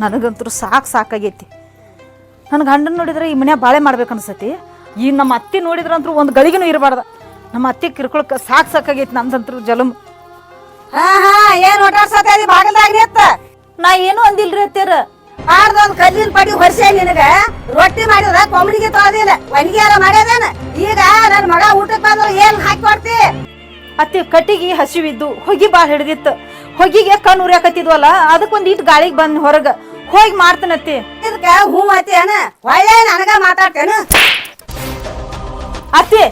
ನನಗಂತೂ ಸಾಕು ಸಾಕಾಗೈತಿ. ನನ್ನ ಗಂಡನ ನೋಡಿದ್ರೆ ಈ ಮನ್ಯಾಗ ಬಾಳೆ ಮಾಡ್ಬೇಕು ಅನ್ಸತಿ ಈ ನಮ್ಮ ಅತ್ತಿ ನೋಡಿದ್ರಂತೂ ಒಂದು ಗಳಿಗೆನೂ ಇರಬಾರ್ದ. ನಮ್ಮ ಅತ್ತೆ ಕಿರ್ಕೊಳಕ್ಕೆ ಸಾಕು ಸಾಕಾಗೈತಿ ನಂದಂತೂ ಜಲಮ್ ಏನ್ ಒಟ್ಟಾಡ್ಸತಿ ಬಾಗಲ್ದಾಗ ನಿತ್ತ ನಾ ಏನೂ ಅಂದಿಲ್ರಿ ಅತ್ತೀರ. ಮಾಡ್ದೊಂದ್ ಕಲ್ಲಿನ ಪಡಿ ಹೊರ್ಸೆ ನಿನಗ? ರೊಟ್ಟಿ ಮಾಡಿದ್ರ ಕೊಮ್ಮಡಿಗೆ ತೊಳೆದಿಲ್ಲ. ಒಣಗಿಯಾರ ಮಾಡ್ಯದೇನ? ಈಗ ನನ್ನ ಮಗ ಊಟಕ್ಕೆ ಬಂದ್ರೆ ಏನ್ ಹಾಕಿ ಕೊಡ್ತಿ? ಅತ್ತಿ ಕಟ್ಟಿಗೆ ಹಸಿವಿದ್ದು ಹೊಗಿ ಭಾಳ ಹಿಡ್ದಿತ್ತು. ಹೊಗಿಗೆ ಕಣ್ಣು ಉರಿಯಾಕತ್ತಿದ್ವಲ್ಲ ಅದಕ್ಕೊಂದು ಇಟ್ಟು ಗಾಳಿಗೆ ಬಂದ್ ಹೊರಗೆ. ಹೋಗಿ ಮಾಡ್ತನತ್ತಿ ಇದಕ್ಕ ಹೂ ಅತ್ತೇನ ಒಳ್ಳೆ ನನಗ ಮಾತಾಡ್ತೇನ. ಅತ್ತಿ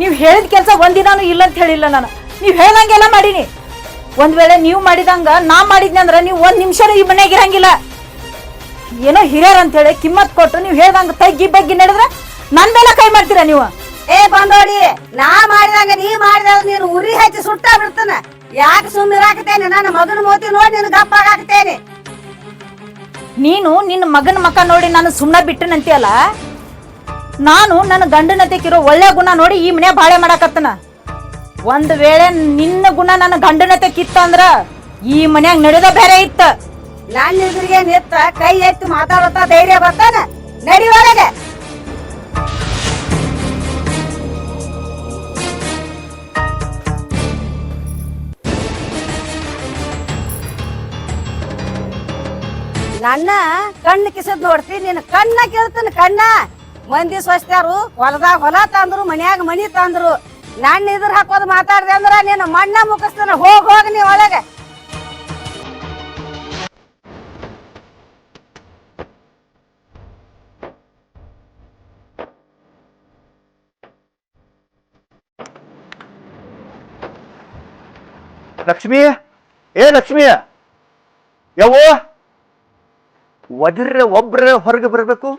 ನೀವು ಹೇಳಿದ ಕೆಲಸ ಒಂದಿನಾನು ಇಲ್ಲ ಅಂತ ಹೇಳಿಲ್ಲ ನಾನು. ನೀವು ಹೇಳ್ದಂಗೆಲ್ಲ ಮಾಡೀನಿ. ಒಂದ್ ವೇಳೆ ನೀವು ಮಾಡಿದಂಗ ನಾ ಮಾಡಿದ್ನಿ ಅಂದ್ರೆ ನೀವು ಒಂದ್ ನಿಮಿಷನೂ ಈ ಮನೆಗೆ ಇರಂಗಿಲ್ಲ. ಏನೋ ಹಿರಿಯರ್ ಅಂತ ಹೇಳಿ ಕಿಮ್ಮತ್ ಕೊಟ್ಟು ನೀವು ಹೇಳ್ದಂಗ ತಗ್ಗಿ ಬಗ್ಗಿ ನಡೆದ್ರೆ ನನ್ ಮೇಲೆ ಕೈ ಮಾಡ್ತೀರಾ ನೀವು? ಏ ಬಂದೋಡಿ ನಾ ಮಾಡಿದಂಗ ನೀ ಮಾಡಿದಾಗ ನೀನು ಉರಿ ಹಚ್ಚಿ ಸುಟ್ಟ ಬಿಡ್ತಾನ. ಯಾಕೆ ಸುಮ್ಮನಿರಾಕತೇನೆ ನನ್ನ ಮಗನ ಮೋತಿ ನೋಡಿ ನಿನ್ ಗಪ್ಪಾಗಾಕತೇನೆ ನೀನು ನಿನ್ನ ಮಗನ ಮಕ ನೋಡಿ ನಾನು ಸುಮ್ಮನೆ ಬಿಟ್ಟನಂತೀಯಲ್ಲ? ನಾನು ನನ್ನ ಗಂಡನತೆಗಿರೋ ಒಳ್ಳೆ ಗುಣ ನೋಡಿ ಈ ಮನೆ ಬಾಳೆ ಮಾಡಾಕತ್ತನ. ಒಂದ್ ವೇಳೆ ನಿನ್ನ ಗುಣ ನನ್ನ ಗಂಡನತೆ ಕಿತ್ತ ಅಂದ್ರ ಈ ಮನ್ಯಾಗ ನಡೆದ ಬೇರೆ ಇತ್ತ. ಲಾಲ್ ಎದುರಿಗೆ ನಿತ್ತ ಕೈ ಎತ್ತಿ ಮಾತಾಡತ್ತ ಧೈರ್ಯ ಬರ್ತಾನ? ನಡಿ ಒಳಗೆ. ನನ್ನ ಕಣ್ಣು ಕಿಸದ್ ನೋಡ್ತಿ ನಿನ್ನ ಕಣ್ಣ ಕೇಳ್ತಾನ ಕಣ್ಣ. ಮಂದಿ ಸ್ವಚ್ಛರು, ಹೊಲದಾಗ ಹೊಲ ತಂದ್ರು, ಮನ್ಯಾಗ ಮನಿ ತಂದ್ರು. ನನ್ನ ಇದ್ರ ಹಾಕೋದು ಮಾತಾಡ್ದೆ ಅಂದ್ರ ನಿನ್ನ ಮಣ್ಣ ಮುಗಿಸ್ತಾನ, ಹೋಗ್ ಹೋಗ್ ನೀ ಒಳಗೆ. ಲಕ್ಷ್ಮಿ? ಏ ಲಕ್ಷ್ಮಿ? ಯಾವ ಒದ್ರ ಒಬ್ರ ಹೊರಗೆ ಬರಬೇಕು?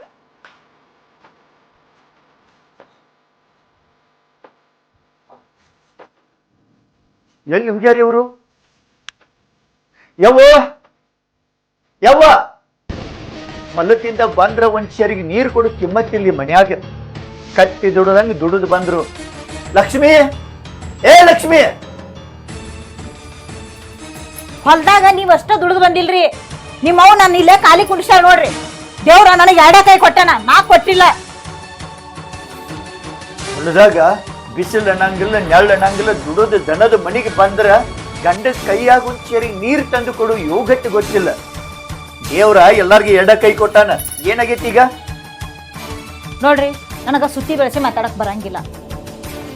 ಎಲ್ಲಿ ಹೋಗ್ಯಾರಿ ಅವರು ಯವ್ವ? ಯವ್ವ? ಹೊಲದಿಂದ ಬಂದ್ರ ಒಂದ್ ಶರಿಗೆ ನೀರು ಕೊಡು ಕಿಮ್ಮತ್ತಿಲ್ಲಿ ಮನ್ಯಾಗ. ಕಟ್ಟಿ ದುಡದಂಗೆ ದುಡಿದು ಬಂದ್ರು. ಲಕ್ಷ್ಮಿ? ಏ ಲಕ್ಷ್ಮಿ? ಹೊಲ್ದಾಗ ನೀವಷ್ಟ ದುಡ್ದು ಬಂದಿಲ್ರಿ. ನಿಮ್ಮವ್ ನಾನು ಇಲ್ಲೇ ಖಾಲಿ ಕುಡಿಸ್ಯಾಳ ನೋಡ್ರಿ. ದೇವ್ರ ನನಗೆ ಎರಡ ಕೈ ಕೊಟ್ಟನ ನಾ ಕೊಟ್ಟಿಲ್ಲ. ಹೊಲದಾಗ ಬಿಸಿಲು ಅನ್ನಂಗಿಲ್ಲ ನೆಳ್ಳು ಅನ್ನಂಗಿಲ್ಲ ದುಡಿದು ದನದ ಮನೆಗೆ ಬಂದ್ರ ಗಂಡ ಕೈಯಾಗ ಒಂದ್ ನೀರ್ ತಂದು ಕೊಡು ಯೋಗಟ್ಟು ಗೊತ್ತಿಲ್ಲ. ದೇವ್ರ ಎಲ್ಲಾರ್ಗು ಎಡ ಕೈ ಕೊಟ್ಟಾನ ಏನಾಗೈತಿ ಈಗ? ನೋಡ್ರಿ ನನಗ ಸುತ್ತಿ ಬೆಳೆಸಿ ಮಾತಾಡಕ್ ಬರಂಗಿಲ್ಲ.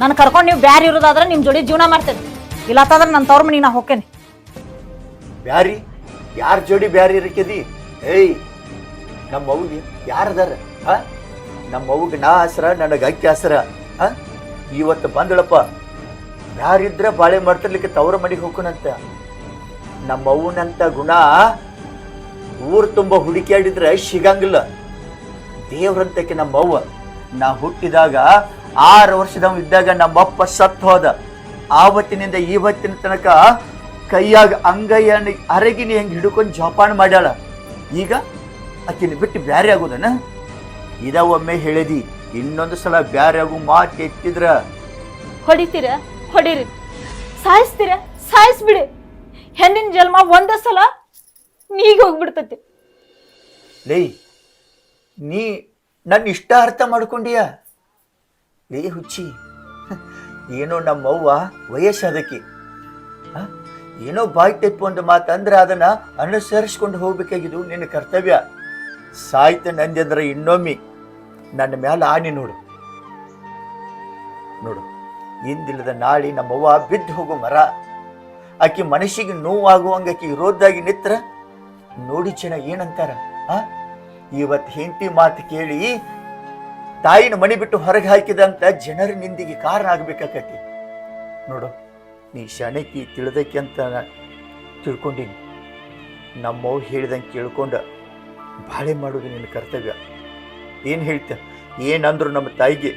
ನಾನು ಕರ್ಕೊಂಡು ನೀವು ಬ್ಯಾರಿ ಇರೋದಾದ್ರೆ ನಿಮ್ ಜೋಡಿ ಜೀವನ ಮಾಡ್ತೇನೆ. ಇಲ್ಲತ್ತಂದ್ರೆ ನನ್ನ ತವ್ರ ಮನೆ ನಾ ಹೋಗ್ತೇನೆ ಬ್ಯಾರಿ? ಯಾರ ಜೋಡಿ ಬ್ಯಾರಿ ಇರಕ್ಯದಿ ಏಯ್ ನಮ್ಮ ಅವ್ಗೆ ಯಾರದಾರ? ಹ? ನಮ್ಮ ಅವ್ಗೆ ನಾ ಹಸ್ರ ನನಗೆ ಅಕ್ಕಿ ಹಸ್ರ ಹ? ಇವತ್ತು ಬಂದಳಪ್ಪ. ಯಾರಿದ್ರೆ ಬಾಳೆ ಮಾಡ್ತಿರ್ಲಿಕ್ಕೆ ತವರ ಮಡಿಗೆ ಹೋಗೋಣಂತ ನಮ್ಮ ಅವನಂತ ಗುಣ ಊರು ತುಂಬ ಹುಡುಕ್ಯಾಡಿದ್ರೆ ಸಿಗಂಗಿಲ್ಲ. ದೇವ್ರಂತಕ್ಕೆ ನಮ್ಮ ಅವ್ವ ನಾ ಹುಟ್ಟಿದಾಗ ಆರು ವರ್ಷದವ ಇದ್ದಾಗ ನಮ್ಮಪ್ಪ ಸತ್ತು ಹೋದ ಆವತ್ತಿನಿಂದ ಇವತ್ತಿನ ತನಕ ಕೈಯಾಗ ಅಂಗೈಯ ಅರಗಿನಿ ಹೆಂಗೆ ಹಿಡ್ಕೊಂಡು ಜೋಪಾನ ಮಾಡ್ಯಾಳ? ಈಗ ಆಕಿನ ಬಿಟ್ಟು ಬ್ಯಾರೆ ಆಗೋದನ? ಇದ ಒಮ್ಮೆ ಹೇಳಿದಿ ಇನ್ನೊಂದು ಸಲ ಬ್ಯಾರೆ ಆಗು ಮಾತು ಎತ್ತಿದ್ರ? ಹೊಡಿತೀರ? ಹೊಡೀರಿ. ಸಾಯಿಸ್ತೀರ? ಸಾಯಿಸ್ಬಿಡಿ. ಹೆಣ್ಣಿನ ಜನ್ಮ ಒಂದ ಸಲ ನೀಗ ಹೋಗ್ಬಿಡ್ತತಿ. ಲೇ ನೀ ನನ್ನ ಇಷ್ಟ ಅರ್ಥ ಮಾಡ್ಕೊಂಡಿಯ? ಲೇ ಹುಚ್ಚಿ ಏನೋ ನಮ್ಮವ್ವ ವಯಸ್ಸಾದಕ್ಕೆ? ಏನೋ ಬಾಯಿ ತೆಪ್ಪು ಒಂದು ಮಾತಂದ್ರೆ ಅದನ್ನ ಅನುಸರಿಸ್ಕೊಂಡು ಹೋಗ್ಬೇಕಾಗಿದ್ದು ನಿನ್ನ ಕರ್ತವ್ಯ. ಸಾಯ್ತ ನಂದ್ರೆ ಇನ್ನೊಮ್ಮೆ ನನ್ನ ಮ್ಯಾಲ ಆನೆ ನೋಡು. ನೋಡು, ಇಂದಿಲ್ಲದ ನಾಳೆ ನಮ್ಮವ್ವ ಬಿದ್ದು ಹೋಗು ಮರ. ಆಕಿ ಮನಸ್ಸಿಗೆ ನೋವಾಗುವಂಗೆ ಆಕಿ ವಿರೋಧಾಗಿ ನಿತ್ರ ನೋಡಿ ಜನ ಏನಂತಾರ, ಆ? ಇವತ್ತು ಹೆಂಡತಿ ಮಾತು ಕೇಳಿ ತಾಯಿನ ಮನೆ ಬಿಟ್ಟು ಹೊರಗೆ ಹಾಕಿದಂತ ಜನರ ನಿಂದಿಗೆ ಕಾರಣ ಆಗ್ಬೇಕಾಕತಿ ನೋಡು ನೀ ಶಾಣೆಕಿ ತಿಳಿದಕ್ಕೆ ಅಂತ ನಾ ನಮ್ಮ ನಮ್ಮವ್ ಹೇಳ್ದಂಗೆ ಕೇಳ್ಕೊಂಡು, ಬಾಳೆ ಮಾಡೋದು ನಿನ್ನ ಕರ್ತವ್ಯ. ಏನು ಹೇಳ್ತ? ಏನಂದ್ರು ನಮ್ಮ ತಾಯಿಗೆ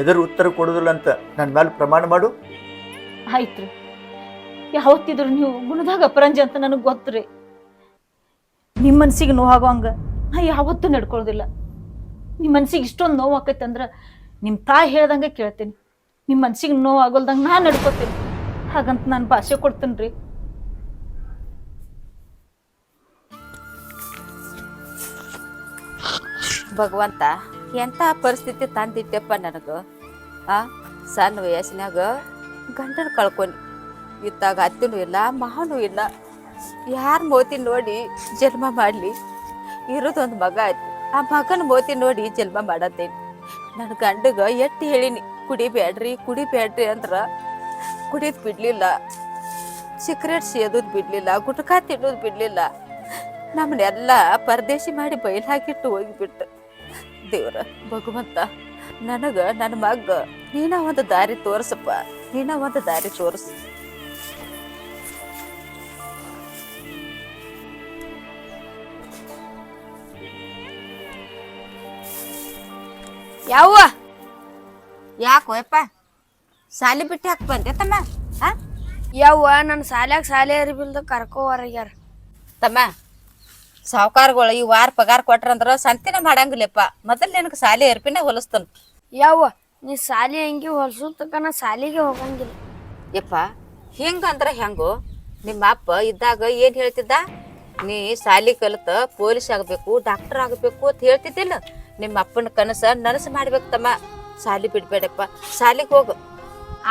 ಎದುರು ಉತ್ತರ ಕೊಡೋದಿಲ್ಲ ಅಂತ ನನ್ನ ಮೇಲೆ ಪ್ರಮಾಣ ಮಾಡು. ಆಯ್ತು ಯಾವತ್ತಿದ್ರು ನೀವು ಗುಣದಾಗ ಅಪರಂಜಿ ಅಂತ ನನಗೆ ಗೊತ್ತ್ರಿ ನಿಮ್ಮ ಮನ್ಸಿಗೆ ಹಂಗೆ ನಾ ಯಾವತ್ತೂ ನಡ್ಕೊಳ್ಳೋದಿಲ್ಲ. ನಿಮ್ಮ ಮನ್ಸಿಗೆ ಇಷ್ಟೊಂದು ನೋವು ಆಕೈತೆ ಅಂದ್ರೆ ನಿಮ್ಮ ತಾಯಿ ಹೇಳ್ದಂಗೆ ಕೇಳ್ತೀನಿ. ನಿಮ್ಮ ಮನ್ಸಿಗೆ ನೋವು ಆಗೋಲ್ದಂಗೆ ನಾನು ನಡ್ಕೋತೀನಿ. ಹಾಗಂತ ನಾನು ಭಾಷೆ ಕೊಡ್ತೀನಿ ರೀ ಭಗವಂತ, ಎಂತ ಪರಿಸ್ಥಿತಿ ತಂದಿಟ್ಟೆಪ್ಪ ನನಗೆ? ಆ, ಸಣ್ಣ ವಯಸ್ಸಿನಾಗ ಗಂಡನ ಕಳ್ಕೊಂಡು ಇತ್ತಾಗ ಅತ್ತಿನೂ ಇಲ್ಲ ಮಹನೂ ಇಲ್ಲ. ಯಾರ ಮೋತಿ ನೋಡಿ ಜನ್ಮ ಮಾಡಲಿ? ಇರೋದೊಂದು ಮಗ ಆಯ್ತು ಆ ಮಗನ ಮೋತಿ ನೋಡಿ ಜನ್ಮ ಮಾಡತ್ತೇನೆ. ನನ್ನ ಗಂಡಗ ಎಟ್ಟು ಹೇಳಿನಿ ಕುಡಿಬೇಡ್ರಿ ಕುಡಿಬೇಡ್ರಿ ಅಂದ್ರೆ ಕುಡಿದ್ ಬಿಡ್ಲಿಲ್ಲ, ಸಿಗರೇಟ್ ಸೇದೋದು ಬಿಡ್ಲಿಲ್ಲ, ಗುಟ್ಕಾ ತಿನ್ನೋದು ಬಿಡ್ಲಿಲ್ಲ. ನಮ್ಮನ್ನೆಲ್ಲ ಪರದೇಶಿ ಮಾಡಿ ಬಯಲು ಹಾಕಿಟ್ಟು ಹೋಗಿಬಿಟ್ಟು ದೇವ್ರ ಭಗವಂತ, ನನಗೆ ನನ್ನ ಮಗ, ನೀನ ಒಂದು ದಾರಿ ತೋರಿಸಪ್ಪ, ನೀನ ಒಂದು ದಾರಿ ತೋರಿಸು. ಯಾವ ಯಾಕೋ ಯಪ್ಪ? ಸಾಲಿ ಬಿಟ್ಟು ಹಾಕಿ ಬಂದೆ ತಮ್ಮ. ಯಾವ ಯವ್ವ ನನ್ನ ಸಾಲ್ಯಾಗ ಸಾಲೆ ಅರಿಬಿಲ್ದ ಕರ್ಕೋ ಹೊರಗ್ಯಾರ ತಮ್ಮ ಸಾವುಕಾರಗಳು ಈ ವಾರ ಪಗಾರ ಕೊಟ್ರಂದ್ರ ಸಂತಿನ ಮಾಡಂಗಿಲ್ಲಪ್ಪ. ಮೊದಲು ನಿನಗೆ ಸಾಲಿ ಎರ್ಪಿನ ಹೊಲಸ್ತನ್. ಯವ್ವ ನೀ ಸಾಲಿ ಹೆಂಗಿ ಹೊಲ್ಸು ತಕ ನಾ ಸಾಲಿಗೆ ಹೋಗಂಗಿಲ್ಲ. ಯಪ್ಪ ಹೆಂಗಂದ್ರ ಹೆಂಗು? ನಿಮ್ಮ ಅಪ್ಪ ಇದ್ದಾಗ ಏನ್ ಹೇಳ್ತಿದ್ದ? ನೀ ಸಾಲಿ ಕಲಿತ ಪೊಲೀಸ್ ಆಗಬೇಕು ಡಾಕ್ಟರ್ ಆಗಬೇಕು ಅಂತ ಹೇಳ್ತಿದ್ದಿಲ್ಲ. ನಿಮ್ಮ ಅಪ್ಪನ ಕನಸ ನನಸು ಮಾಡ್ಬೇಕು ತಮ್ಮ. ಸಾಲಿ ಬಿಡ್ಬೇಡಪ್ಪ ಸಾಲಿಗೆ ಹೋಗು.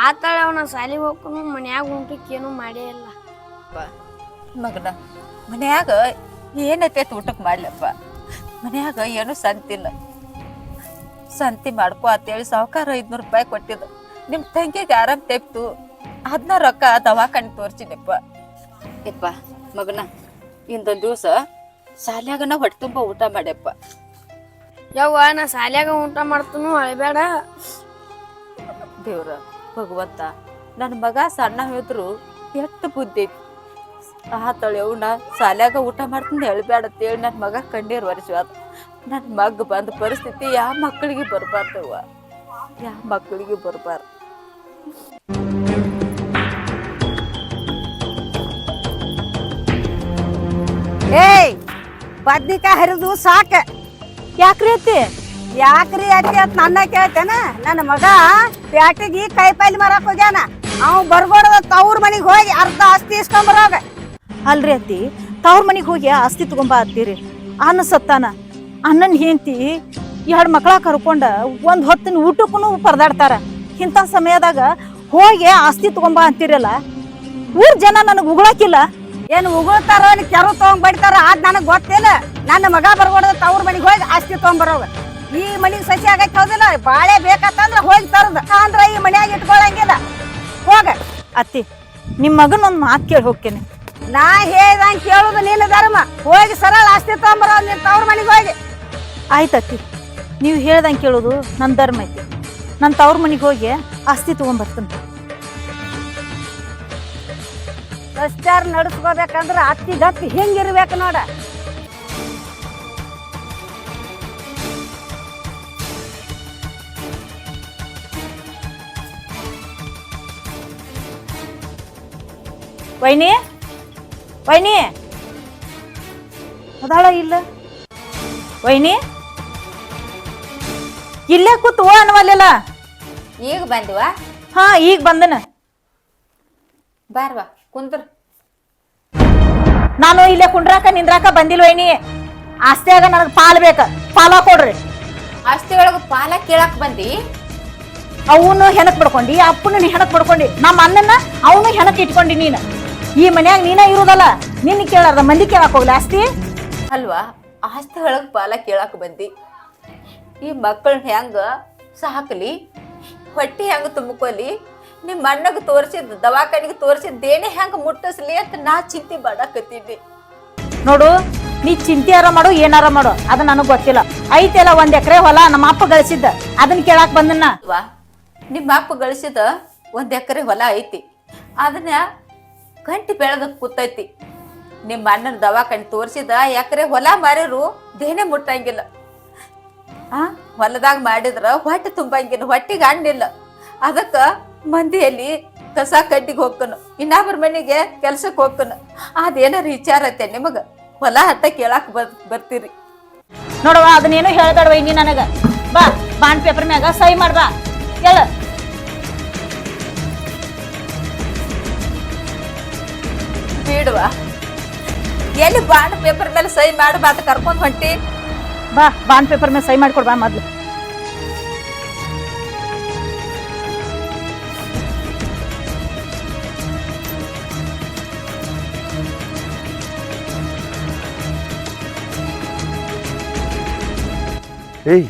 ಆತಾಳ ಅವನ ನಾ ಸಾಲಿಗೆ ಹೋಗ್ಕೊಂಡು ಮನ್ಯಾಗ ಊಟಕ್ಕೇನು ಏನು ಮಾಡೇ ಇಲ್ಲ. ಮಗನ ಮನ್ಯಾಗ ಏನೈತೆ ಊಟಕ್ಕೆ ಮಾಡ್ಲಪ್ಪ? ಮನ್ಯಾಗ ಏನು ಸಂತಿಲ್ಲ. ಸಂತಿ ಮಾಡ್ಕೊ ಅಂತೇಳಿ ಸಾವುಕಾರ ಐದ್ನೂರು ರೂಪಾಯಿ ಕೊಟ್ಟಿದ್ದು. ನಿಮ್ಮ ತಂಗಿಗೆ ಆರಾಮ್ ತೆಪ್ತು ಅದನ್ನ ರೊಕ್ಕ ದವಾಖಾನೆ ತೋರ್ಸಿನಪ್ಪ ಯಪ್ಪ ಮಗನ ಇಂದೊಂದು ದಿವಸ ಶಾಲ್ಯಾಗನ ಹೊಟ್ಟೆ ತುಂಬ ಊಟ ಮಾಡ್ಯಪ್ಪ. ಯವ್ವ ನಾ ಶಾಲ್ಯಾಗ ಊಟ ಮಾಡ್ತನು ಅಳಬೇಡ ದೇವ್ರ. ಭಗವಂತ. ನನ್ನ ಮಗ ಸಣ್ಣ ಹೇಳಿದ್ರು ಎಷ್ಟು ಬುದ್ಧಿ ಐತಿ. ತಳಿ ಅವನ ಸಾಲ್ಯಾಗ ಊಟ ಮಾಡ್ತೀನಿ ಹೇಳ್ಬೇಡ ಅಂತೇಳಿ ನನ್ನ ಮಗ ಕಣ್ಣೀರು ಒರೆಸ್ವಾದ ನನ್ನ ಮಗ ಬಂದ ಪರಿಸ್ಥಿತಿ ಯಾವ ಮಕ್ಕಳಿಗೆ ಬರಬಾರ್ದವ್ವ. ಯಾವ ಮಕ್ಕಳಿಗೆ ಬರಬಾರ್ದು. ಏಯ್ ಬದ್ನಿಕಾಯಿ ಹರಿದು ಸಾಕ. ಯಾಕ್ರಿ ಅತ್ತಿ? ಯಾಕ್ರಿ ಅತ್ತಿ ಅಂತ ನನ್ನ ಕೇಳ್ತೇನ? ನನ್ನ ಮಗ ಪ್ಯಾಟಿಗೆ ಕೈ ಪೈಲಿ ಮರಕ್ ಹೋಗ್ಯಾನ. ಅವ್ ಬರ್ಬೋದ ತವ್ರ ಮನಿಗ್ ಹೋಗಿ ಅರ್ಧ ಆಸ್ತಿ ಇಸ್ಕೊಂಬರೋಗ ಅಲ್ರಿ ಅತ್ತಿ ತವ್ರ ಮನಿಗೆ ಹೋಗಿ ಆಸ್ತಿ ತಗೊಂಬ ಅತ್ತೀರಿ ಅನ್ನ ಸತ್ತಾನ ಅಣ್ಣನ ಹೆಂಡತಿ ಎರಡು ಮಕ್ಕಳ ಕರ್ಕೊಂಡ ಒಂದ್ ಹೊತ್ತಿನ ಊಟಕ್ಕೂ ಪರದಾಡ್ತಾರ. ಇಂಥ ಸಮಯದಾಗ ಹೋಗಿ ಆಸ್ತಿ ತಗೊಂಬ ಅಂತೀರಲ್ಲ? ಊರ್ ಜನ ನನಗೆ ಉಗುಳಕಿಲ್ಲ ಏನ್ ಉಗುಳ್ತಾರೋ ಕೆರ ಕೆರು ತಗೊಂಡ್ ಬಡಿತಾರ ಅದ್ ನನಗ್ ಗೊತ್ತಿಲ್ಲ ನನ್ನ ಮಗ ಬರ್ಬೋದ ತವ್ರ ಮನೆಗೆ ಹೋಗಿ ಆಸ್ತಿ ತಗೊಂಬರೋಗ ಈ ಮನಿಗೆ ಸಸಿ ಆಗಕ್ಕೆ ಹೌದಿಲ್ಲ? ಬಾಳೆ ಬೇಕಂತಂದ್ರ ಹೋಗಿ ತರದ. ಅಂದ್ರ ಈ ಮನ್ಯಾಗ ಇಟ್ಕೊಳಂಗಿಲ್ಲ. ಹೋಗ. ಅತ್ತಿ ನಿಮ್ಮ ಮಗನ ಒಂದು ಮಾತು ಕೇಳಿ ಹೋಗ್ತೇನೆ. ನಾ ಹೇಳ್ದಂಗೆ ಕೇಳೋದು ನಿನ್ನ ಧರ್ಮ. ಹೋಗಿ ಸರಳ ಆಸ್ತಿ ತಗೊಂಬರೋ ನಿನ್ನ ತವ್ರ ಮನೆಗೆ ಹೋಗಿ. ಆಯ್ತತ್ತಿ ನೀವು ಹೇಳ್ದಂಗೆ ಕೇಳೋದು ನನ್ನ ಧರ್ಮ ಐತಿ. ನನ್ನ ತವ್ರ ಮನೆಗೆ ಹೋಗಿ ಆಸ್ತಿ ಬರ್ತೀನಿ ಸಂಸ್ಕಾರ ನಡ್ಸ್ಕೋಬೇಕಂದ್ರ ಅತ್ತಿ ಗತ್ತಿ ಹೆಂಗಿರ್ಬೇಕು ನೋಡ. ವೈನಿ? ವೈನಿ? ಅದಾಳ ಇಲ್ಲ. ವೈನಿ? ಇಲ್ಲೇ ಕೂತು ಓ ಅನ್ವಲ್ಲ ಈಗ ಬಂದಿವ? ಹಾ ಈಗ ಬಂದನ. ಬಾರ್ವಾ ಕುಂದ್ರ. ನಾನು ಇಲ್ಲೇ ಕುಂಡ್ರಾಕ ನಿಂದ್ರಾಕ ಬಂದಿಲ್ ವೈನಿ. ಆಸ್ತಿಯಾಗ ನನಗೆ ಪಾಲ್ ಬೇಕ. ಪಾಲ ಕೊಡ್ರಿ. ಆಸ್ತಿ ಒಳಗ ಪಾಲ ಕೇಳಕ್ ಬಂದಿ? ಅವನು ಹೆಣಕ್ ಪಡ್ಕೊಂಡಿ ಅಪ್ಪನ ನೀ ಹೆಣಕ್ ಪಡ್ಕೊಂಡಿ ನಮ್ಮ ಅಣ್ಣನ ಅವನು ಹೆಣಕ್ ಇಟ್ಕೊಂಡಿ ನೀನು. ಈ ಮನ್ಯಾಗ ನೀನ ಇರುದಲ್ಲ ನಿನ್ನ ಕೇಳಾರ ಮಂದಿ ಕೇಳಕ್ ಹೋಗ್ಲಿ ಆಸ್ತಿ? ಅಲ್ವಾ? ಆಸ್ತಿ ಒಳಗ ಪಾಲ ಕೇಳಕ್ ಬಂದಿ. ಈ ಮಕ್ಕಳನ್ನ ಹೆಂಗ ಸಾಕಲಿ? ಹೊಟ್ಟಿ ಹೆಂಗ ತುಂಬ್ಕೊಲಿ? ನಿಮ್ಮ ಅಣ್ಣಗೆ ತೋರಿಸಿದ ದವಾಖಾನಿಗೆ ತೋರಿಸಿದ ದೇಣೆ ಹೆಂಗ ಮುಟ್ಟಿಸ್ಲಿ ಅಂತ ನಾ ಚಿಂತೆ ಮಾಡಾಕತ್ತೀನಿ. ನೋಡು ನೀ ಚಿಂತೆ ಚಿಂತೆಯಾರ ಮಾಡು ಏನಾರ ಮಾಡು ಅದು ನನಗ್ ಗೊತ್ತಿಲ್ಲ. ಐತೆಲ್ಲ ಒಂದ್ ಎಕರೆ ಹೊಲ ನಮ್ಮ ಅಪ್ಪ ಗಳಿಸಿದ್ದ ಅದನ್ನ ಕೇಳಾಕ್ ಬಂದನ್ನ. ಅಲ್ವಾ? ನಿಮ್ಮ ಅಪ್ಪ ಗಳಿಸಿದ ಒಂದ್ ಎಕರೆ ಹೊಲ ಐತಿ. ಅದನ್ನ ಗಂಟಿ ಬೆಳೆದ ಕೂತೈತಿ. ನಿಮ್ಮ ಅಣ್ಣನ ದವಾಖಾನೆ ತೋರಿಸಿದ ಯಾಕ್ರೆ ಹೊಲ ಮಾರಿರು ದೇನೆ ಮುಟ್ಟಂಗಿಲ್ಲ. ಆ? ಹೊಲದಾಗ ಮಾಡಿದ್ರ ಹೊಟ್ಟೆ ತುಂಬಂಗಿಲ್ಲ ಹೊಟ್ಟಿಗೆ ಹಣ್ಣಿಲ್ಲ. ಅದಕ್ಕ ಮಂದಿಯಲ್ಲಿ ಕಸ ಕಡ್ಡಿಗೆ ಹೋಗ್ಕನು ಇನ್ನೊಬ್ಬರ ಮನೆಗೆ ಕೆಲ್ಸಕ್ಕೆ ಹೋಗ್ಕನು ಅದೇನಾರ ವಿಚಾರ ಐತೆ ನಿಮಗ? ಹೊಲ ಹತ್ತ ಕೇಳಾಕ್ ಬರ್ ಬರ್ತೀರಿ. ನೋಡವ ಅದನ್ನೇನು ಹೇಳ್ಬೇಡವ ಇನ್ನಿ ನನಗ. ಬಾ ಬಾಂಡ್ ಪೇಪರ್ ಮ್ಯಾಗ ಸಹಿ ಮಾಡ್ಬಾ ಹೇಳ. ಬಿಡುವ? ಎಲ್ಲಿ ಬಾಂಡ್ ಪೇಪರ್ ಮೇಲೆ ಸಹಿ ಮಾಡಿ ಬಾತ ಕರ್ಕೊಂಡು ಹೊಂಟಿ? ಬಾ ಬಾಂಡ್ ಪೇಪರ್ ಮೇಲೆ ಸಹಿ ಮಾಡ್ಕೊಡ್ ಬಾ ಮೊದ್ಲು. ಏಯ್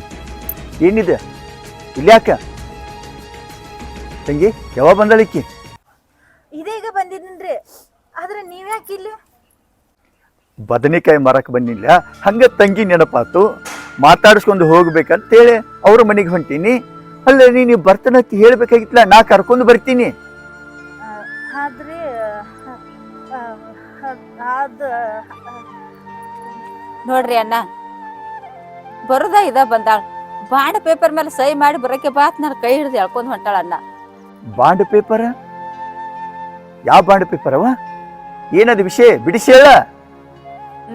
ಏನಿದೆ? ಇಲ್ಯಾಕ? ತಂಗಿ ಯಾವಾಗ ಬಂದಳಿಕ್ಕಿ ನೀವ್ಯಾಕೆ ಇಲ್ಲಿ ಬದನೆಕಾಯಿ ಮಾರಕ್ ಬಂದಿಲ್ಲ. ಹಂಗ ತಂಗಿ ನೆನಪಾತು. ಮಾತಾಡಿಸ್ಕೊಂಡು ಹೋಗ್ಬೇಕಂತೇಳಿ ಅವ್ರ ಮನೆಗೆ ಹೊಂಟೀನಿ. ಅಲ್ಲ ನೀನು ಬರ್ತನಂತ ಹೇಳ್ಬೇಕಾಗಿತ್ತಲ್ಲ ನಾ ಕರ್ಕೊಂಡು ಬರ್ತೀನಿ. ಆದ್ರೆ ನೋಡ್ರಿ ಅಣ್ಣ ಬರೋದ ಇದ ಬಂದಾಳ. ಬಾಂಡ್ ಪೇಪರ್ ಮೇಲೆ ಸಹಿ ಮಾಡಿ ಬರಕ್ಕೆ ಬಾತ್ ನನ್ನ ಕೈ ಹಿಡಿದು ಎಳ್ಕೊಂಡ್ ಹೊಂಟಾಳ ಅಣ್ಣ. Bond paper? ಯಾವ ಬಾಂಡ್ ಪೇಪರ್ ಅವ ಏನದು ವಿಷಯ? ಬಿಡಿಸಿ ಹೇಳ.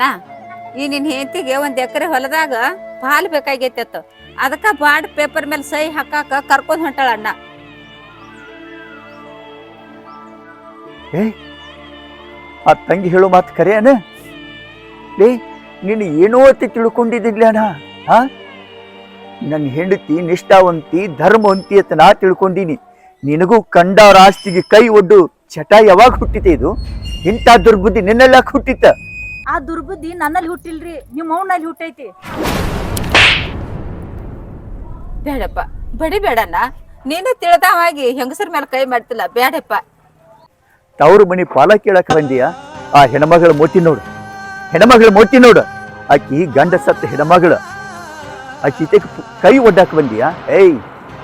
ನಾ ಈ ನಿನ್ ಹೆಂಡತಿಗೆ ಒಂದ್ ಎಕರೆ ಹೊಲದಾಗ ಪಾಲ್ ಬೇಕಾಗೈತಿತ್ತು ಅದಕ್ಕ ಬಾಂಡ್ ಪೇಪರ್ ಮೇಲೆ ಸಹಿ ಹಾಕಾಕ ಕರ್ಕೊಂಡ್ ಹೊಂಟಾಳ ಅಣ್ಣ. ಏ ಆ ತಂಗಿ ಹೇಳೋ ಮಾತು ಕರೆಯನ? ಲೇ ನೀನು ಏನೋ ಅತಿ ತಿಳ್ಕೊಂಡಿದ್ದಿಲ್ಲ ಅಣ್ಣ ಹಾ? ನನ್ನ ಹೆಂಡತಿ ನಿಷ್ಠಾವಂತಿ ಧರ್ಮವಂತಿ ಅಂತ ನಾ ತಿಳ್ಕೊಂಡೀನಿ. ನಿನಗೂ ಕಂಡ ಆಸ್ತಿಗೆ ಕೈ ಒಡ್ಡು ಚಟ ಯಾವಾಗ ಹುಟ್ಟಿತೆ ಇದು? ಇಂಥ ದುರ್ಬುದ್ಧಿ ನಿನ್ನೆಲ್ಲ ಹುಟ್ಟಿತ್ತ. ಆ ದುರ್ಬುದ್ಧಿ ನನ್ನಲ್ಲಿ ಹುಟ್ಟಿಲ್ರಿ ನಿಮ್ಮ ಮೌನಲ್ಲಿ ಹುಟ್ಟೈತಿ. ಬೇಡಪ್ಪ ಬಡಿ ಬೇಡಣ್ಣ. ನೀನು ತಿಳಿದವಾಗಿ ಹೆಂಗಸರ ಮೇಲೆ ಕೈ ಮಾಡ್ತಿಲ್ಲ ಬೇಡಪ್ಪ. ತವ್ರ ಮನಿ ಪಾಲ ಕೇಳಕ್ ಬಂದಿಯ? ಆ ಹೆಣಮಗಳ ಮೋತಿ ನೋಡು. ಹೆಣಮಗಳ ಮೋತಿ ನೋಡು. ಆಕಿ ಗಂಡ ಸತ್ತ ಹೆಣ್ಮಗಳ. ಆಕಿ ಕೈ ಒಡ್ಡಾಕ್ ಬಂದಿಯಾ? ಏಯ್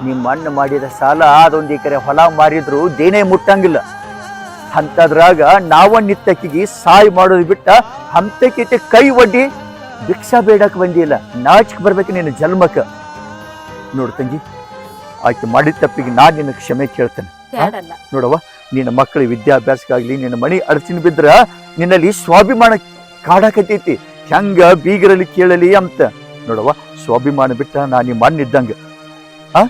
ನಿಮ್ಮ ಅಣ್ಣ ಮಾಡಿದ ಸಾಲ ಅದೊಂದ್ ಎಕರೆ ಹೊಲ ಮಾರಿದ್ರು ದೇನೇ ಮುಟ್ಟಂಗಿಲ್ಲ. ಅಂತದ್ರಾಗ ನಾವ ನಿತ್ತಕ್ಕಿಗೆ ಸಾಯ್ ಮಾಡೋದು ಬಿಟ್ಟ ಹಂತಕ್ಕಿಟ್ಟು ಕೈ ಒಡ್ಡಿ ಭಿಕ್ಷಾ ಬೇಡಕ್ ಬಂದಿಲ್ಲ. ನಾಚಕ್ ಬರ್ಬೇಕು ನಿನ್ನ ಜನ್ಮಕ್ಕ. ನೋಡು ತಂಗಿ ಆಯ್ತು ಮಾಡಿದ ತಪ್ಪಿಗೆ ನಾ ನಿನ್ನ ಕ್ಷಮೆ ಕೇಳ್ತೇನೆ. ನೋಡವ್ವ ನಿನ್ನ ಮಕ್ಕಳ ವಿದ್ಯಾಭ್ಯಾಸಕ್ಕಾಗ್ಲಿ ನಿನ್ನ ಮಣಿ ಅಡಚಿನ ಬಿದ್ರ ನಿನ್ನಲ್ಲಿ ಸ್ವಾಭಿಮಾನ ಕಾಡಾಕತೈತಿ ಹೆಂಗ ಬೀಗರಲ್ಲಿ ಕೇಳಲಿ ಅಂತ. ನೋಡವ್ವ ಸ್ವಾಭಿಮಾನ ಬಿಟ್ಟ ನಾ ನಿಮ್ಮ ಮಣ್ಣಿದ್ದಂಗೆ. ಆ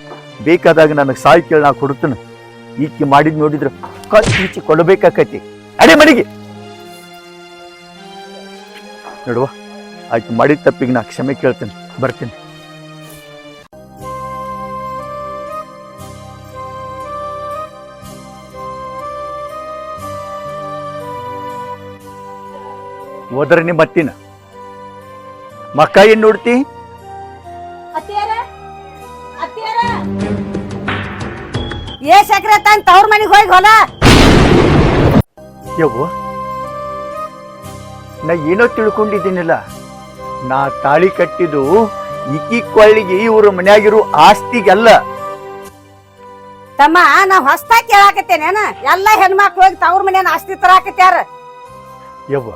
ಬೇಕಾದಾಗ ನನಗೆ ಸಾಯಿ ಕೇಳಿ ನಾ ಕೊಡುತ್ತೇನೆ ಈಕಿ ಮಾಡಿದ್ ನೋಡಿದ್ರು ಕಚ್ಚಿ ಕೊಡಬೇಕಾಕತಿ ಅಡೆ ಮನೆಗೆ. ನೋಡುವ, ಆಯ್ತು ಮಾಡಿದ ತಪ್ಪಿಗೆ ನಾ ಕ್ಷಮೆ ಕೇಳ್ತೇನೆ, ಬರ್ತೀನಿ. ಹೋದ್ರೆ ನಿಮ್ಮ ಮತ್ತಿನ ಮಕ್ಕ ಏನ್ ನೋಡ್ತಿ? ಏ ತಾನ ತವ್ರ ಮನೆಗೆ ಹೋಗಿ ಹೊಲ. ಯವ್ವ ನಾ ಏನೋ ತಿಳ್ಕೊಂಡಿದ್ದೀನಿಲ್ಲ ನಾ ತಾಳಿ ಕಟ್ಟಿದ್ದು ಇಕ್ಕಿ ಕೊಳ್ಳಿಗೆ ಇವ್ರ ಮನ್ಯಾಗಿರೋ ಆಸ್ತಿಗೆಲ್ಲ. ತಮ್ಮ ನಾ ಹೊಸ್ತಾ ಕೇಳಾಕತ್ತೇನೇನ ಎಲ್ಲ ಹೆಣ್ಮಕ್ಳು ಹೋಗಿ ತವ್ರ ಮನೇನ ಆಸ್ತಿ ತರಾಕತ್ಯಾರ ಯವ್ವ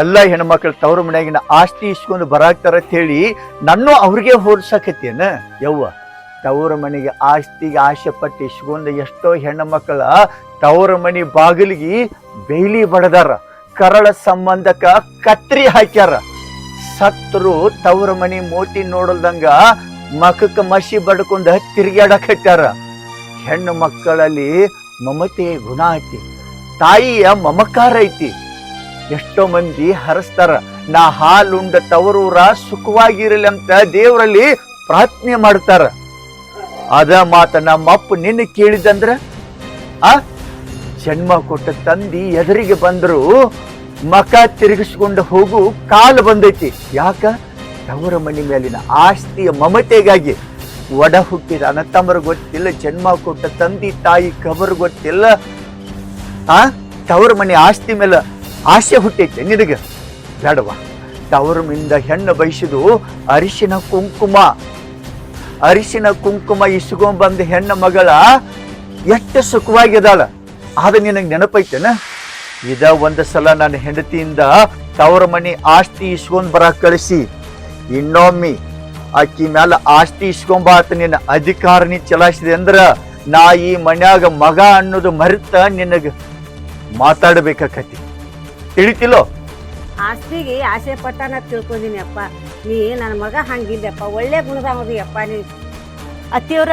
ಎಲ್ಲ ಹೆಣ್ಮಕ್ಳು ತವ್ರ ಮನ್ಯಾಗಿನ ಆಸ್ತಿ ಇಸ್ಕೊಂಡು ಬರಾಕ್ತಾರ ಅಂತ ಹೇಳಿ ನನ್ನೂ ಅವ್ರಿಗೆ ಹೋಲ್ಸಕತ್ತೇನ ಯವ್ವ ತವ್ರ ಮನೆಗೆ ಆಸ್ತಿಗೆ ಆಸೆ ಪಟ್ಟು ಇಸ್ಕೊಂಡು ಎಷ್ಟೋ ಹೆಣ್ಣು ಮಕ್ಕಳ ತವರ ಮನೆ ಬಾಗಿಲಿಗೆ ಬೇಲಿ ಬಡದಾರ. ಕರಳ ಸಂಬಂಧಕ ಕತ್ರಿ ಹಾಕ್ಯಾರ. ಸತ್ರು ತವರ ಮನೆ ಮೋತಿ ನೋಡಲ್ದಂಗ ಮಖಕ್ಕೆ ಮಸಿ ಬಡ್ಕೊಂಡ ತಿರುಗಾಡಕತ್ಯಾರ ಹೆಣ್ಣು ಮಕ್ಕಳಲ್ಲಿ ಮಮತೆ ಗುಣ ಐತಿ. ತಾಯಿಯ ಮಮಕಾರ ಐತಿ. ಎಷ್ಟೋ ಮಂದಿ ಹರಸ್ತಾರ, ನಾ ಹಾಲುಂಡ ತವರೂರ ಸುಖವಾಗಿರಲಿ ಅಂತ ದೇವರಲ್ಲಿ ಪ್ರಾರ್ಥನೆ ಮಾಡ್ತಾರ. ಅದ ಮಾತ ನಮ್ಮಪ್ಪ ನಿನ್ನ ಕೇಳಿದಂದ್ರ? ಆ? ಜನ್ಮ ಕೊಟ್ಟ ತಂದಿ ಎದುರಿಗೆ ಬಂದ್ರು, ಮಕ ತಿರುಗಿಸ್ಕೊಂಡು ಹೋಗು, ಕಾಲು ಬಂದೈತಿ. ಯಾಕ? ತವರ ಮನೆ ಮೇಲಿನ ಆಸ್ತಿಯ ಮಮತೆಗಾಗಿ. ಒಡ ಹುಟ್ಟಿದ ಅನತಮ್ಮರು ಗೊತ್ತಿಲ್ಲ, ಜನ್ಮ ಕೊಟ್ಟ ತಂದಿ ತಾಯಿ ಕಬರ್ ಗೊತ್ತಿಲ್ಲ. ಆ? ತವರ ಮನೆ ಆಸ್ತಿ ಮೇಲೆ ಆಸೆ ಹುಟ್ಟೈತೆ ನಿನಗೆ. ಬೇಡವ? ತವರ ಮಿಂದ ಹೆಣ್ಣು ಬಯಸಿದು ಅರಿಶಿನ ಕುಂಕುಮ. ಅರಿಶಿನ, ಕುಂಕುಮ ಇಸ್ಕೊಂಡ್ ಹೆಣ್ಣ ಮಗಳ ಎಷ್ಟು ಸುಖವಾಗಿದಾಳ ಅದು ನಿನಗೆ ನೆನಪೈತೇನ? ಇದ ಒಂದು ಸಲ ನನ್ನ ಹೆಂಡತಿಯಿಂದ ತವರ ಮನಿ ಆಸ್ತಿ ಇಸ್ಕೊಂಡ್ ಬರಕ್ ಕಳಿಸಿ. ಇನ್ನೊಮ್ಮೆ ಆಕಿ ಮ್ಯಾಲ ಆಸ್ತಿ ಇಸ್ಕೊಂಬಾತ ನಿನ್ನ ಅಧಿಕಾರನಿ ಚಲಾಯಿಸಿದೆ ಅಂದ್ರ ನಾ ಈ ಮನ್ಯಾಗ ಮಗ ಅನ್ನೋದು ಮರೆತ ನಿನಗೆ ಮಾತಾಡಬೇಕಾಕತಿ ತಿಳಿತಿಲ್ಲೋ ಆಸ್ತಿಗೆ ಆಸೆ ಪಟ್ಟನ ತಿಳ್ಕೊಂಡಿನಿ ಅಪ್ಪ. ನೀ ನನ್ನ ಮಗ ಹಂಗಿಲ್ಲಪ್ಪ ಒಳ್ಳೆ ಗುಣದಾಮದಿ ಅಪ್ಪ ನೀ. ಅತ್ತಿಯವ್ರ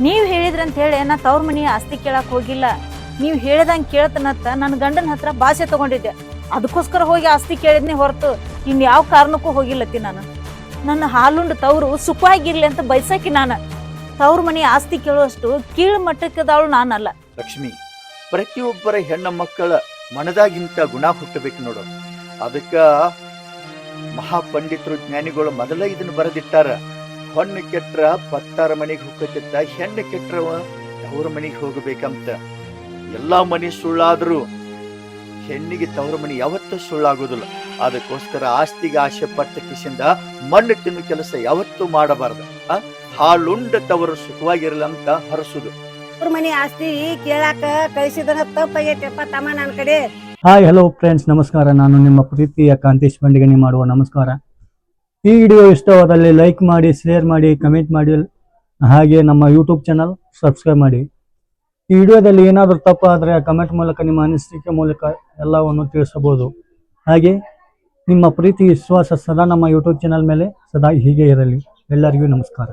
ನೀವ್ ಹೇಳಿದ್ರಂತ ಹೇಳಿ ನಾ ತವ್ರ ಮನಿ ಆಸ್ತಿ ಕೇಳಕ್ ಹೋಗಿಲ್ಲ. ನೀವು ಹೇಳ್ದಂಗೆ ಕೇಳ್ತನತ್ತ ನನ್ನ ಗಂಡನ ಹತ್ರ ಭಾಷೆ ತಗೊಂಡಿದ್ದೆ. ಅದಕ್ಕೋಸ್ಕರ ಹೋಗಿ ಆಸ್ತಿ ಕೇಳಿದ್ನಿ ಹೊರತು ಇನ್ ಯಾವ ಕಾರಣಕ್ಕೂ ಹೋಗಿಲ್ಲತ್ತಿ ನಾನು. ನನ್ನ ಹಾಲುಂಡು ತವರು ಸುಖವಾಗಿರ್ಲಿ ಅಂತ ಬಯಸಕ್ಕೆ ನಾನು. ತವ್ರ ಮನೆ ಆಸ್ತಿ ಕೇಳುವಷ್ಟು ಕೀಳು ಮಟ್ಟಕ್ಕದವಳು ನಾನಲ್ಲ. ಲಕ್ಷ್ಮಿ ಪ್ರತಿಯೊಬ್ಬರ ಹೆಣ್ಣ ಮಕ್ಕಳ ಮನದಾಗಿಂತ ಗುಣ ಹುಟ್ಟಬೇಕು ನೋಡು. ಅದಕ್ಕ ಮಹಾಪಂಡಿತರು ಜ್ಞಾನಿಗಳು ಮೊದಲ ಇದನ್ನ ಬರೆದಿಟ್ಟಾರ. ಹೊಣ್ಣು ಕೆಟ್ರ ಪತ್ತಾರ ಮನೆಗೆ ಹೋಗತ್ತಿತ್ತ ಹೆಣ್ಣು ಕೆಟ್ಟರವ ತವ್ರ ಮನೆಗೆ ಹೋಗಬೇಕಂತ. ಎಲ್ಲಾ ಮನೆ ಸುಳ್ಳಾದ್ರೂ ಹೆಣ್ಣಿಗೆ ತವ್ರ ಮನೆ ಯಾವತ್ತೂ ಸುಳ್ಳಾಗೋದಿಲ್ಲ. ಅದಕ್ಕೋಸ್ಕರ ಆಸ್ತಿಗೆ ಆಸೆ ಪಟ್ಟ ಕಿಸಿಂದ ಮಣ್ಣು ತಿನ್ನು ಕೆಲಸ ಯಾವತ್ತೂ ಮಾಡಬಾರದು. ಆ? ಹಾಲುಂಡ ತವರು ಸುಖವಾಗಿರಲ್ಲ ಅಂತ ಹರಸುದು. ಮನಿ ಆಸ್ತಿ ಕೇಳಾಕ ಕಳಿಸಿದನ ತಪ್ಪಾಗೈತೆಪ್ಪ ತಮ್ಮ ನನ್ನ ಕಡೆ. ಹಾಯ್ ಹಲೋ ಫ್ರೆಂಡ್ಸ್ ನಮಸ್ಕಾರ. ನಾನು ನಿಮ್ಮ ಪ್ರೀತಿಯ ಕಾಂತೇಶ್ ಬಂಡಿಗಣಿ ಮಾಡುವ ನಮಸ್ಕಾರ. ಈ ವಿಡಿಯೋ ಇಷ್ಟವಾದಲ್ಲಿ ಲೈಕ್ ಮಾಡಿ ಶೇರ್ ಮಾಡಿ ಕಮೆಂಟ್ ಮಾಡಿ, ಹಾಗೆ ನಮ್ಮ ಯೂಟ್ಯೂಬ್ ಚಾನಲ್ ಸಬ್ಸ್ಕ್ರೈಬ್ ಮಾಡಿ. ಈ ವಿಡಿಯೋದಲ್ಲಿ ಏನಾದರೂ ತಪ್ಪು ಆದರೆ ಕಮೆಂಟ್ ಮೂಲಕ, ನಿಮ್ಮ ಅನಿಸಿಕೆ ಮೂಲಕ ಎಲ್ಲವನ್ನು ತಿಳಿಸಬಹುದು. ಹಾಗೆ ನಿಮ್ಮ ಪ್ರೀತಿ, ವಿಶ್ವಾಸ ಸದಾ ನಮ್ಮ ಯೂಟ್ಯೂಬ್ ಚಾನಲ್ ಮೇಲೆ ಸದಾ ಹೀಗೆ ಇರಲಿ. ಎಲ್ಲರಿಗೂ ನಮಸ್ಕಾರ.